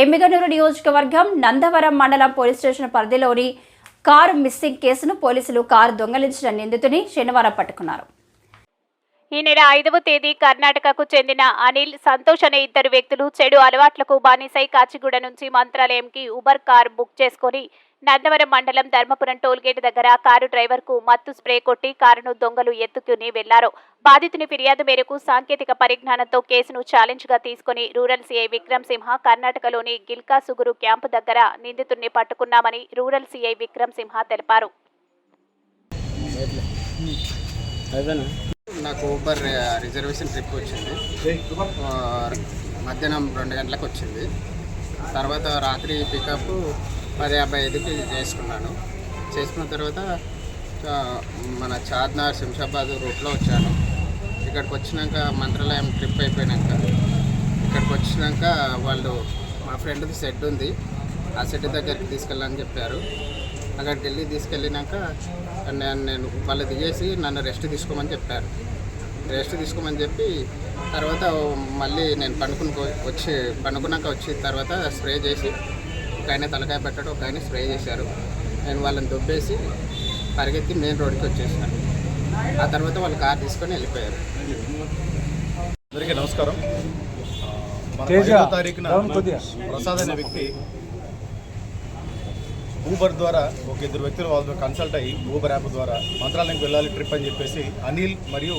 ఎమ్మిగనూరు నియోజకవర్గం నందవరం మండలం police station పరిధిలోని కారు మిస్సింగ్ కేసును పోలీసులు కారు దొంగలించిన నిందితుని శనివారం పట్టుకున్నారు. ఈ నెల ఐదవ తేదీ కర్ణాటకకు చెందిన అనిల్ సంతోష్ అనే ఇద్దరు వ్యక్తులు చెడు అలవాట్లకు బానిసై కాచిగూడ నుంచి మంత్రాలయంకి ఉబర్ కార్ బుక్ చేసుకొని నందవరం మండలం ధర్మపురం టోల్గేట్ దగ్గర కారు డ్రైవర్కు మత్తు స్ప్రే కొట్టి కారును దొంగలు ఎత్తుకుని వెళ్ళారు. బాధితుని ఫిర్యాదు మేరకు సాంకేతిక పరిజ్ఞానంతో కేసును ఛాలెంజ్గా తీసుకుని రూరల్ సీఐ విక్రమ్ సింహ కర్ణాటకలోని గిల్కా సుగురు క్యాంపు దగ్గర నిందితుడిని పట్టుకున్నామని రూరల్ సీఐ విక్రమ్ సింహ తెలిపారు. నాకు ఊబర్ రిజర్వేషన్ ట్రిప్ వచ్చింది. మధ్యాహ్నం రెండు గంటలకు వచ్చింది. తర్వాత రాత్రి పికప్ పది యాభై ఐదుకి చేసుకున్నాను చేసుకున్న తర్వాత మన చార్నార్ శంషాబాద్ రూట్లో వచ్చాను. ఇక్కడికి వచ్చినాక మంత్రాలయం ట్రిప్ అయిపోయినాక ఇక్కడికి వచ్చినాక వాళ్ళు మా ఫ్రెండ్ది సెట్ ఉంది. ఆ సెట్ దగ్గరికి తీసుకెళ్ళని చెప్పారు. అక్కడికి వెళ్ళి తీసుకెళ్ళినాక నేను నేను వాళ్ళు దిగేసి నన్ను రెస్ట్ తీసుకోమని చెప్పారు. రెస్ట్ తీసుకోమని చెప్పి తర్వాత మళ్ళీ నేను పండుకుని వచ్చి పండుకున్నాక వచ్చి తర్వాత స్ప్రే చేసి ఒక ఆయన తలకాయ పెట్టడం ఒక ఆయన స్ప్రే చేశారు. నేను వాళ్ళని దుబ్బేసి పరిగెత్తి మెయిన్ రోడ్కి వచ్చేసాను. ఆ తర్వాత వాళ్ళు కార్ తీసుకొని వెళ్ళిపోయారు. అందరికీ నమస్కారం. ఐదో తారీఖున. ప్రసాద్ అనే వ్యక్తి ఊబర్ ద్వారా ఒక ఇద్దరు వ్యక్తులు వాళ్ళతో కన్సల్ట్ అయ్యి ఊబర్ యాప్ ద్వారా మంత్రాలయంకి వెళ్ళాలి ట్రిప్ అని చెప్పేసి అనిల్ మరియు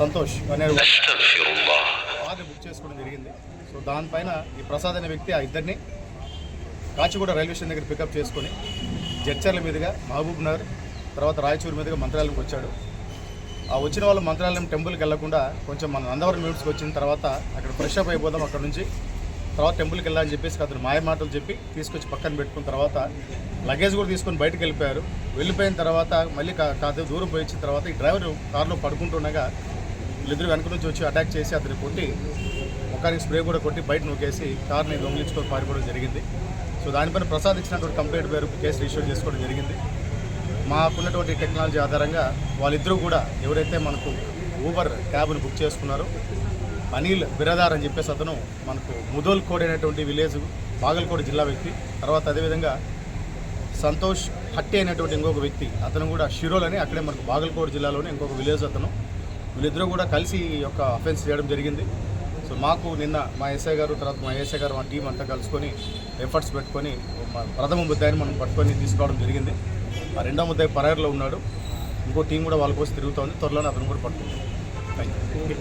సంతోష్ అనే కార్ని బుక్ చేసుకోవడం జరిగింది. సో దానిపైన ఈ ప్రసాద్ అనే వ్యక్తి ఆ ఇద్దరిని కాచిగూడ రైల్వే స్టేషన్ దగ్గర పికప్ చేసుకొని జడ్చర్ల మీదుగా మహబూబ్ నగర్ తర్వాత రాయచూరు మీదుగా మంత్రాలయంకి వచ్చాడు. ఆ వచ్చిన వాళ్ళు మంత్రాలయం టెంపుల్కి వెళ్ళకుండా కొంచెం మన నందవరం మ్యూట్స్కి వచ్చిన తర్వాత అక్కడ ఫ్రెష్ అప్ అయిపోదాం అక్కడ నుంచి తర్వాత టెంపుల్కి వెళ్ళాలని చెప్పేసి అతను మాయ మాటలు చెప్పి తీసుకొచ్చి పక్కన పెట్టుకున్న తర్వాత లగేజ్ కూడా తీసుకొని బయటకు వెళ్ళిపోయారు. వెళ్ళిపోయిన తర్వాత మళ్ళీ కాదు దూరం పోయి వచ్చిన తర్వాత ఈ డ్రైవర్ కారులో పడుకుంటుండగా వీళ్ళిద్దరు వెనక నుంచి వచ్చి అటాక్ చేసి అతన్ని కొట్టి ముఖానికి స్ప్రే కూడా కొట్టి బయట నొక్కేసి కార్ని దొంగిలించుకొని పారిపోవడం జరిగింది. సో దానిపైన ప్రసాద్ ఇచ్చినటువంటి కంప్లైంట్ పేరు కేసు రిజిస్టర్ చేసుకోవడం జరిగింది. మాకున్నటువంటి టెక్నాలజీ ఆధారంగా వాళ్ళిద్దరూ కూడా ఎవరైతే మనకు ఊబర్ క్యాబ్ను బుక్ చేసుకున్నారో అనిల్ బిరదార్ అని చెప్పేసి అతను మనకు ముదోల్ కోడ్ అనేటువంటి విలేజ్ బాగల్కోడ్ జిల్లా వ్యక్తి. తర్వాత అదేవిధంగా సంతోష్ హట్టి అనేటువంటి ఇంకొక వ్యక్తి అతను కూడా షిరోల్ అని అక్కడే మనకు బాగల్కోడ్ జిల్లాలోనే ఇంకొక విలేజ్ అతను. వీళ్ళిద్దరూ కూడా కలిసి ఈ యొక్క అఫెన్స్ చేయడం జరిగింది. సో మాకు నిన్న మా ఎస్ఐ గారు తర్వాత మా ఎస్ఐ గారు మా టీం అంతా కలుసుకొని ఎఫర్ట్స్ పెట్టుకొని మా ప్రథమ ముద్దాయిని మనం పట్టుకొని తీసుకోవడం జరిగింది. ఆ రెండో ముద్దాయి పరారులో ఉన్నాడు. ఇంకో టీం కూడా వాళ్ళ కోసం తిరుగుతోంది. త్వరలోనే అతను కూడా పట్టుకుంటాం థ్యాంక్ యూ